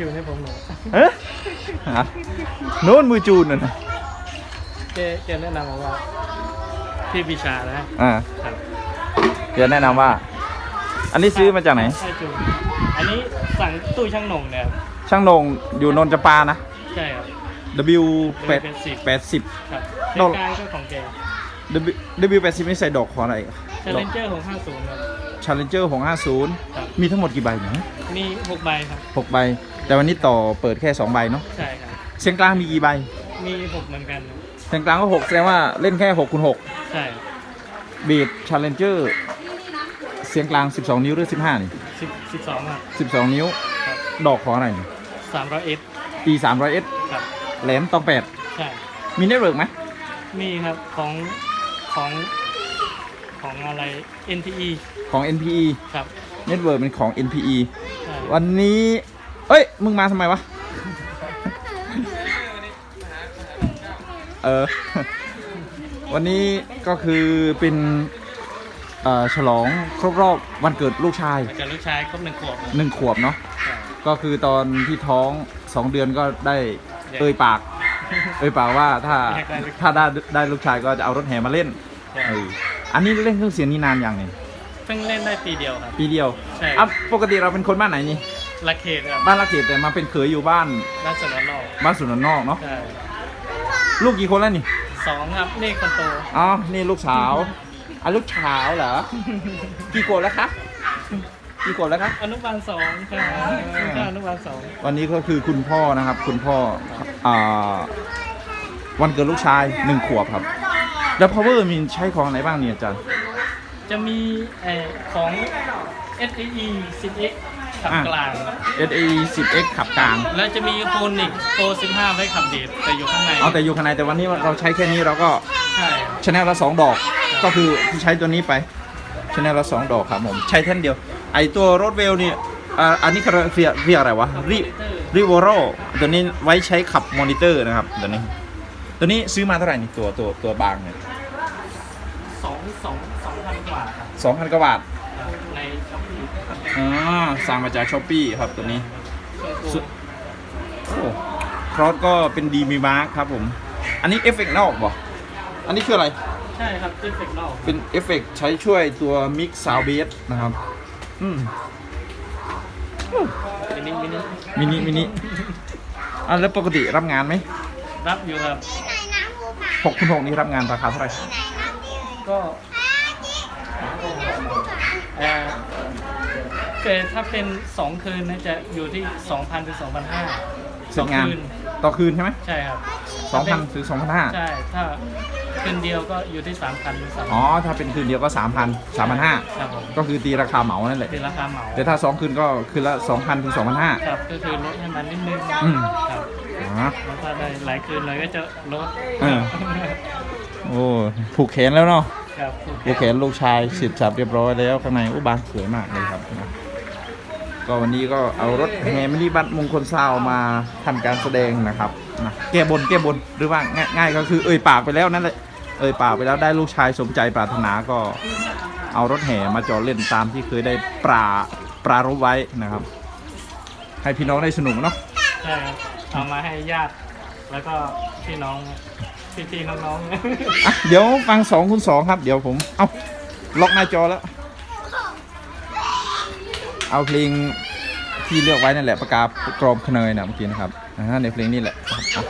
จูนให้ผมหน่อยเอ๊ะฮะโน้นมือจูนน่ะนะแกแกแนะนำมาว่าพี่บิชานะอ่าครับเดี๋ยวแนะนำว่า อันนี้ซื้อมาจากไหนใช่จูนอันนี้สั่งตู้ช่างหน่งเนี่ยครับช่างโหนงอยู่นนจำปานะ ใช่ครับ W 8 80 80ครับโน่ในกลางก็ของแก W W 80นี่ใส่ดอกของอะไรเชลเลนเจอร์ของ 50 ครับ Challenger ของ ครับ 50 มีทั้งหมดกี่ใบเนี่ยมี 6 ใบครับหกใบ แต่วันนี้ต่อเปิดแค่2ใบเนาะใช่ครับเสียงกลางมีกี่ใบมี6เหมือนกันเสียงกลางก็6แสดงว่าเล่นแค่6คูณ6ใช่ครับบีด Challenger เสียงกลาง 12 นิ้วหรือ 15 นี่10 12ครับ 12 นิ้ว ครับ ดอกของอะไรนี่300 S E 300 S ครับแหลมตองแปดใช่มีเน็ตเวิร์กไหมมีครับของของของอะไร NTE ของ NPE ครับ เน็ตเวิร์กเป็นของ NPE ใช่วันนี้ เอ้ย มึงมาทำไมวะ เออ วันนี้ก็คือเป็นเอ่อฉลองครบรอบวันเกิดลูกชายแล้วกับลูกชายครบหนึ่งขวบครับหนึ่งขวบเนาะใช่ก็คือตอนที่ท้องสองเดือนก็ได้เอ่ยปาก เอ่ยปากว่าถ้าถ้าได้ได้ลูกชายก็จะเอารถแห่มาเล่นใช่เอออันนี้เล่นเครื่องเสียงนี่นานยังเนี่ยเพิ่งเล่นได้ปีเดียวครับ ปีเดียวใช่อะปกติเราเป็นคนบ้านไหนนี่ ลักเขตครับบ้านละเขตแต่มาเป็นเขยอยู่บ้านด้านสนามนอกบ้านสุนทรนอกเนาะใช่ลูกกี่คนแล้วนี่สองครับนี่คนโตอ๋อนี่ลูกสาวอะลูกสาวเหรอกี่ขวบแล้วคะกี่ขวบแล้วคะอนุบาลสองครับก็อนุบาลสองวันนี้ก็คือคุณพ่อนะครับ คุณพ่ออ่าวันเกิดลูกชายหนึ่งขวบครับ แล้ว power มีใช้ของไหนบ้างเนี่ยอาจารย์จะมีเอ่อของ SAE 10X ขับอะ กลาง SAE 10X ขับกลาง แล้วจะมีโฟนิกโฟ15 ไว้ขับเดทแต่อยู่ข้างในเอาแต่อยู่ข้างในแต่วันนี้เราใช้แค่นี้เราก็ใช่ชแนลละสองดอก ก็คือที่ใช้ตัวนี้ไปชแนลละสองดอกครับผม ใช้แท่นเดียว ไอตัวรถเวลนี่อ่าอันนี้เขาเรียกเรียกอะไรวะรีรีวอโรตัวนี้ไว้ใช้ขับมอนิเตอร์นะครับตัวนี้ ตัวนี้ซื้อมาเท่าไหร่นี่ตัวตัวตัวบางเนี่ยสองสองสองพันกว่าครับสองพันกว่าบาท ในช้อปปี้อ่าสั่งมาจากช้อปปี้ครับตัวนี้สุดโอ้ครอสก็เป็นดีมีมาร์คครับผม อันนี้เอฟเฟกต์นอกบ่อันนี้คืออะไร ใช่ครับที่เฟกนอกเป็นเอฟเฟกต์ใช้ช่วยตัวมิกซาวเบสนะครับ อืมมินิมินิมินิมินิอะแล้วปกติรับงานไหม รับอยู่ครับหกคูณหกนี่รับงานราคาเท่าไหร่ก็เอ่อเกิดถ้าเป็น 2 คืนนะจะอยู่ที่ 2,000ถึง2,500เสร็จงานต่อคืนใช่ไหมใช่ครับสองพันถึงสองพันห้าใช่ถ้าคืนเดียวก็อยู่ที่3,000หรือ3,000 อ๋อ ถ้าเป็นคืนเดียวก็สามพันสามพันห้าครับผม ก็คือตีราคาเหมานั่นแหละเป็นราคาเหมาแต่ถ้าสองคืนก็คืนละสองพันถึงสองพันห้า ครับก็คือลดให้มันนิดนึงอืม ครับอ๋อ แล้วถ้าได้หลายคืนเลยก็จะลดเออ โอ้ผูกแขนแล้วเนาะ ครับผูกแขนลูกชายสิบสับเรียบร้อยแล้วข้างในอุบานสวยมากเลยครับนะก็วันนี้ก็เอารถแฮมินิบัตมงคลซาวมาทำการแสดงนะครับนะแก้บนแก้บนหรือว่าง่ายง่ายก็คือเอ่ยปากไปแล้วนั่นแหละเอ่ยปากไปแล้วได้ลูกชายสมใจปรารถนาก็เอารถแห่มาจอดเล่นตามที่เคยได้ปราปรารบไว้นะครับ ให้พี่น้องได้สนุกเนาะใช่ครับเอามาให้ญาติแล้วก็พี่น้อง พี่ๆน้องๆอะเดี๋ยวฟังสองคูณสองครับ เดี๋ยวผม เอาล็อกหน้าจอแล้ว เอาเพลงที่เลือกไว้นั่นแหละประกาศกรอมคเนยนะเมื่อกี้นะครับอ่าในเพลงนี้แหละครับอะ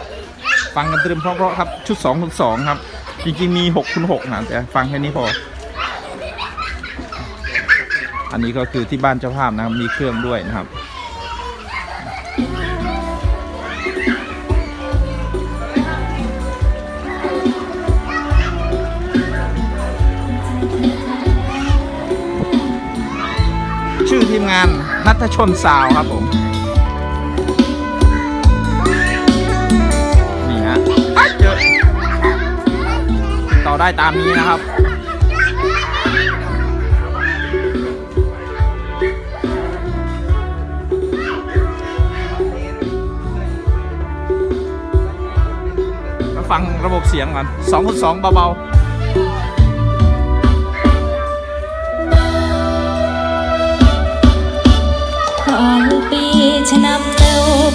ฟังกันตรึมเพราะๆครับ ชุด2คูณ2ครับ จริงๆมี6คูณ6นะแต่ฟังแค่นี้พอ อันนี้ก็คือที่บ้านเจ้าภาพนะครับมีเครื่องด้วยนะครับ ชื่อทีมงานนัทชนสาวครับผมนี่ฮะเจอติดต่อได้ตามนี้นะครับมาฟังระบบเสียงก่อน2คูณ2เบาๆ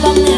Come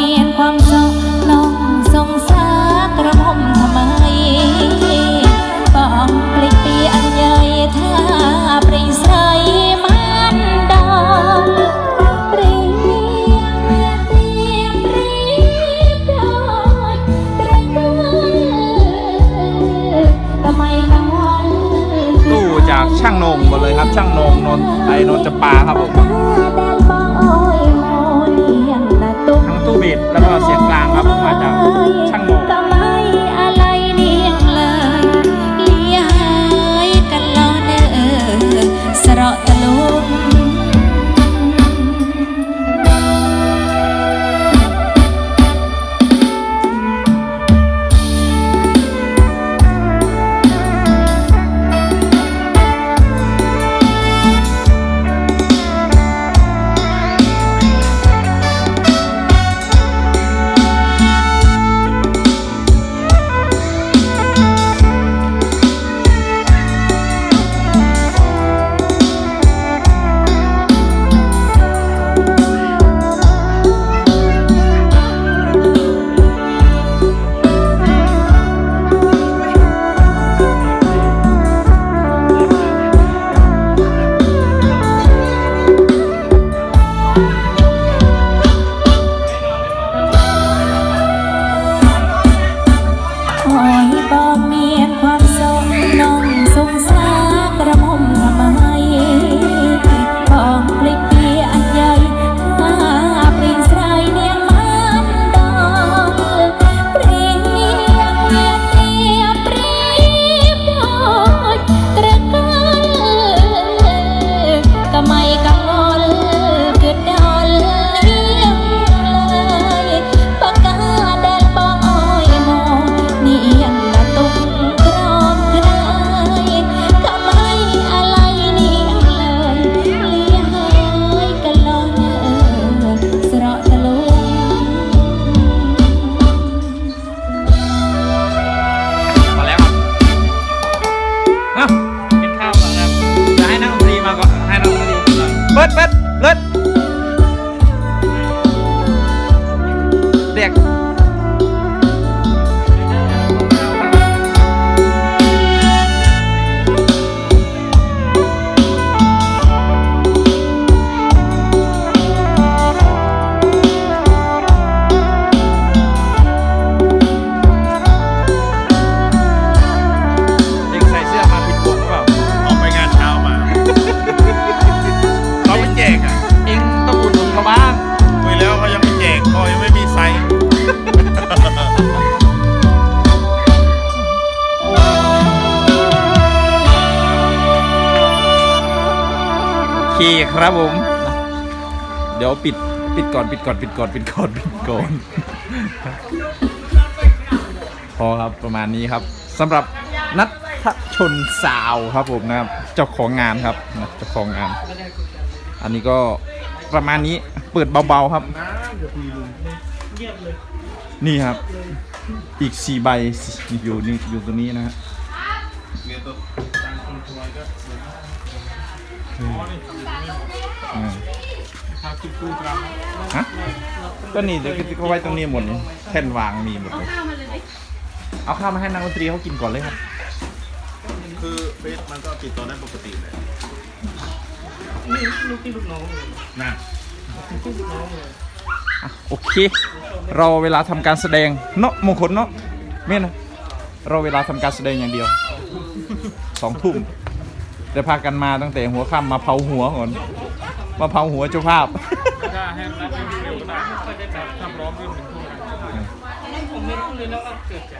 มีความสุขลองสงสารกระผมทำไมปองปลิปีอันใหญ่ถ้าปริใสมันดอกปริเตียงเรียงเรียงดอกกระดวนทำไมกังวล ตู้จากช่างโหนงหมดเลยครับ ช่างโหนงนนท์ไอ้นนท์จะปาครับผม เตู้บีดแล้วก็เสียงกลางครับมาจากช่างโหนง เบิ คครับผม เดี๋ยวปิดปิดก่อนปิดก่อนปิดก่อนปิดก่อนปิดก่อน พอครับประมาณนี้ครับสำหรับนัทชนสาวครับผมนะครับเจ้าของงานครับนะเจ้าของงาน อันนี้ก็ประมาณนี้เปิดเบาๆครับ นี่ครับ อีกสี่ใบอยู่นี่อยู่ตรงนี้นะฮะ ฮะก็นี่เดี๋ยวก็ไว้ตรงนี้หมดนี่แท่นวางมีหมดเลย เอาข้าวมาให้นักดนตรีเขากินก่อนเลยครับ คือเฟซมันก็ติดต่อได้ปกติเลยนี่ลูกพี่ลูกน้องเลยนะลูกพี่ลูกน้องเลยอะโอเค เราเวลาทำการแสดงเนาะมงคลเนาะเม่นนะเราเวลาทำการแสดงอย่างเดียวสองทุ่ม แต่พากันมาตั้งแต่หัวค่ำมาเผาหัวก่อนมาเผาหัวเจ้าภาพ ถ้าให้นัดเร็วๆก็ได้ไม่ค่อยได้แบบทำร้องเรื่องหนึ่งทุกอย่างผมไม่รู้เลยนะว่าเกิดจากอะไร